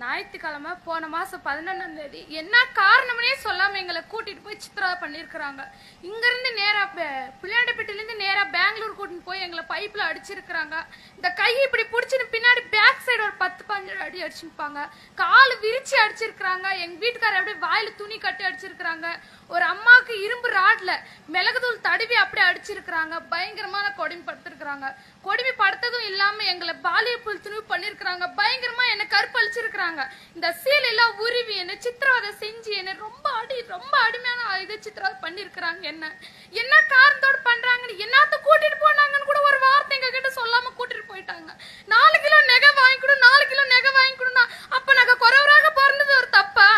ஞாயிற்றுக்கிழமை போன மாசம் பதினொன்றாம் தேதி. என்ன காரணம்னே சொல்லாம எங்களை கூட்டிட்டு போய் சித்ரா பண்ணியிருக்கிறாங்க இங்கிருந்து நேரா பே- பிள்ளையாண்டப்பட்டிலேருந்து நேரா பெங்களூர் கூட்டிட்டு போய் எங்களை பைப்ல அடிச்சிருக்கிறாங்க. இந்த கை இப்படி பிடிச்சின்னு பின்னாடி பேக் சைடு ஒரு பத்து கட்டி அடிச்சுப்பாங்க அடிச்சிருப்பாங்க. கால் விரிச்சு அடிச்சிருக்கிறாங்க. எங்க வீட்டுக்காரர் அப்படியே வாயில துணி கட்டி அடிச்சிருக்கிறாங்க. ஒரு அம்மாவுக்கு இரும்பு ராட்ல மிளகுதூள் தடவி அப்படியே அடிச்சிருக்கிறாங்க. பயங்கரமான கொடுமை படுத்திருக்கிறாங்க கொடுமை படுத்ததும் இல்லாம எங்களை பாலிய புல் துணிவு பண்ணிருக்கிறாங்க. பயங்கரமா என்ன கற்பழிச்சிருக்கிறாங்க. இந்த சீல் எல்லாம் உருவி என்ன சித்திரவதை செஞ்சு என்ன ரொம்ப அடி ரொம்ப அடிமையான இது சித்திரவதை பண்ணிருக்கிறாங்க என்ன? என்ன காரணத்தோட பண்றாங்கன்னு என்னத்த கூட்டிட்டு போனாங்கன்னு கூட ஒரு வார்த்தை எங்க கிட்ட சொல்லாம கூட்டிட்டு போயிட்டாங்க நாலு கிலோ நெகை வாங்கி கொடு நாலு கிலோ நெகை வாங்கி கொடுனா அப்ப நாங்க குறைவராக பிறந்தது ஒரு தப்பா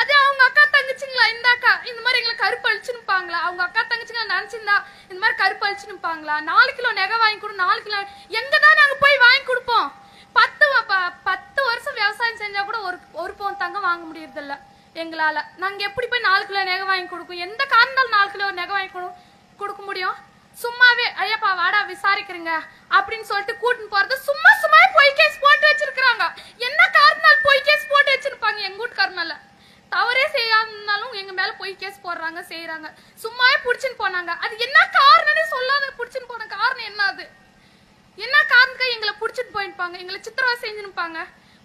அதே அவங்க அக்கா தங்கச்சிங்களா இந்த அக்கா இந்த மாதிரி எங்களை கருப்பு அழிச்சுனுப்பாங்களா அவங்க அக்கா தங்கச்சிங்களா இந்த மாதிரி கருப்பு அழிச்சுனுப்பாங்களா நாலு கிலோ நகை வாங்கி கொடு நாலு கிலோ எங்க தான் நாங்க போய் வாங்கி கொடுப்போம்? பத்து பத்து வருஷம் விவசாயம் செஞ்சா கூட ஒரு ஒரு பவுன் தங்கம் வாங்க முடியறதில்ல எங்களால. நாங்க எப்படி போய் நாலு கிலோ நகை வாங்கி கொடுக்கும்? எந்த காரணத்தால் நாலு கிலோ நகை வாங்கி கொடு- கொடுக்க முடியும்? சும்மாவே ஐயப்பா வாடா விசாரிக்கிறீங்க அப்படின்னு சொல்லிட்டு கூட்டின்னு போறது சும்மா சும்மா பொய் கேஸ் போட்டு வச்சிருக்காங்க என்ன காரணத்தால் பொய் கேஸ் போட்டு வச்சிருப்பாங்க எங்க வீட்டுக்கார மேல இருந்தாலும் எங்க மேல போய் கேஸ் போடுறாங்க செய்யறாங்க சும்மாவே புடிச்சுன்னு போனாங்க. அது என்ன காரணம்னே சொல்லாத புடிச்சுன்னு போன காரணம் என்ன அது? என்ன காரணத்துக்கு எங்களை புடிச்சுட்டு போயிருப்பாங்க? எங்களை சித்திரவா செஞ்சுருப்பாங்க.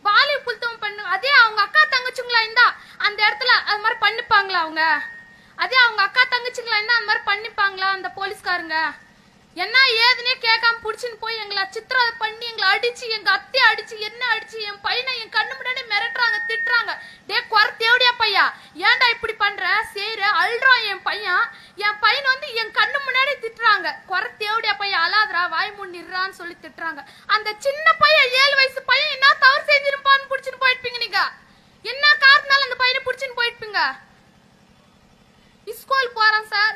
பாலிய புல்தவம் பண்ணு. அதே அவங்க அக்கா தங்கச்சிங்களா இருந்தா அந்த இடத்துல அது மாதிரி பண்ணிப்பாங்களா அவங்க? அதே அவங்க அக்கா தங்கச்சிங்களா இருந்தா அந்த மாதிரி பண்ணிப்பாங்களா அந்த போலீஸ்காரங்க? என்ன ஏதுன்னே கேட்காம புடிச்சுன்னு போய் எங்களை சித்திரவதை பண்ணி எங்களை அடிச்சு எங்க அத்தையை அடிச்சு என்ன அடிச்சு என் பையனை என் கண்ணு முன்னாடி மிரட்டுறாங்க திட்டுறாங்க டே குறை தேவடியா பையா ஏன்டா சேர அழுறான் என் பையன். என் பையன் வந்து என் கண்ணு முன்னாடி திட்டுறாங்க. குறை தேவடியா பையன் அழாதரா வாய் முன்னிடுறான்னு சொல்லி திட்டுறாங்க. அந்த சின்ன பையன் ஏழு வயசு பையன் என்ன தவறு செஞ்சிருப்பான்னு புடிச்சுன்னு போயிருப்பீங்க நீங்க? என்ன காரணத்தால அந்த பையனை புடிச்சுன்னு போயிருப்பீங்க ஸ்கூல் போறான் சார்.